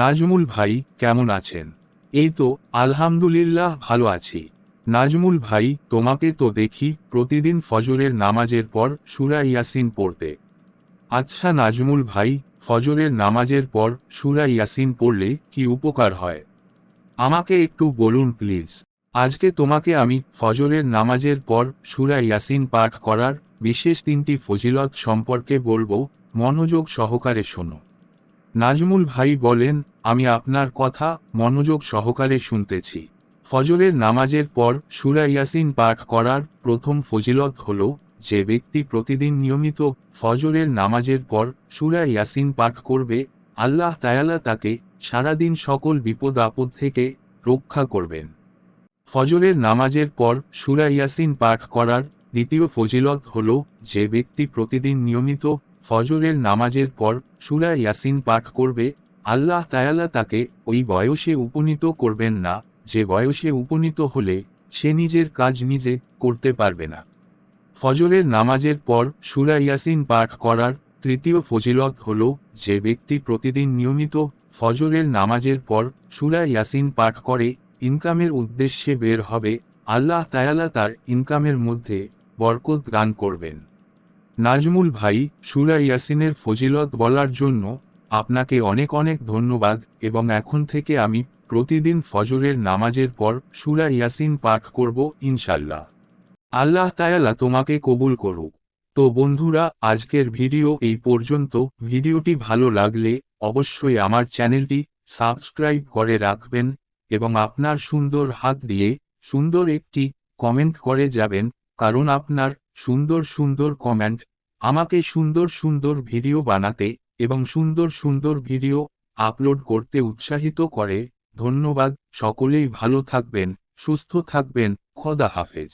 নাজমুল ভাই, কেমন আছেন? এই তো, আলহামদুলিল্লাহ ভালো আছি। নাজমুল ভাই, তোমাকে তো দেখি প্রতিদিন ফজরের নামাজের পর সুরা ইয়াসিন পড়তে। আচ্ছা নাজমুল ভাই, ফজরের নামাজের পর সুরা ইয়াসিন পড়লে কি উপকার হয়? আমাকে একটু বলুন প্লিজ। আজকে তোমাকে আমি ফজরের নামাজের পর সুরা ইয়াসিন পাঠ করার বিশেষ তিনটি ফজিলত সম্পর্কে বলব, মনোযোগ সহকারে শোনো। নাজমুল ভাই বলেন, আমি আপনার কথা মনোযোগ সহকারে শুনতেছি। ফজরের নামাজের পর সুরা ইয়াসিন পাঠ করার প্রথম ফজিলত হল, যে ব্যক্তি প্রতিদিন নিয়মিত ফজরের নামাজের পর সুরা ইয়াসিন পাঠ করবে, আল্লাহ তায়ালা তাকে সারাদিন সকল বিপদ আপদ থেকে রক্ষা করবেন। ফজরের নামাজের পর সুরা ইয়াসিন পাঠ করার দ্বিতীয় ফজিলত হল, যে ব্যক্তি প্রতিদিন নিয়মিত ফজরের নামাজের পর সুরা ইয়াসিন পাঠ করবে, আল্লাহ তায়ালা তাকে ওই বয়সে উপনীত করবেন না, যে বয়সে উপনীত হলে সে নিজের কাজ নিজে করতে পারবে না। ফজরের নামাজের পর সুরা ইয়াসিন পাঠ করার তৃতীয় ফজিলত হল যে ব্যক্তি প্রতিদিন নিয়মিত ফজরের নামাজের পর সুরা ইয়াসিন পাঠ করে, ইনকামের উদ্দেশ্যে বের হবে, আল্লাহ তায়ালা তার ইনকামের মধ্যে বরকত দান করবেন। নাজমুল ভাই, সুরা ইয়াসিনের ফজিলত বলার জন্য আপনাকে অনেক অনেক ধন্যবাদ এবং এখন থেকে আমি প্রতিদিন ফজরের নামাজের পর সুরা ইয়াসিন পাঠ করব ইনশাল্লাহ আল্লাহ তায়ালা তোমাকে কবুল করুক। তো বন্ধুরা, আজকের ভিডিও এই পর্যন্ত। ভিডিওটি ভালো লাগলে অবশ্যই আমার চ্যানেলটি সাবস্ক্রাইব করে রাখবেন এবং আপনার সুন্দর হাত দিয়ে সুন্দর একটি কমেন্ট করে যাবেন, কারণ আপনার সুন্দর সুন্দর কমেন্ট আমাকে সুন্দর সুন্দর ভিডিও বানাতে এবং সুন্দর সুন্দর ভিডিও আপলোড করতে উৎসাহিত করে, ধন্যবাদ, সকলেই ভালো থাকবেন, সুস্থ থাকবেন, খদা হাফেজ।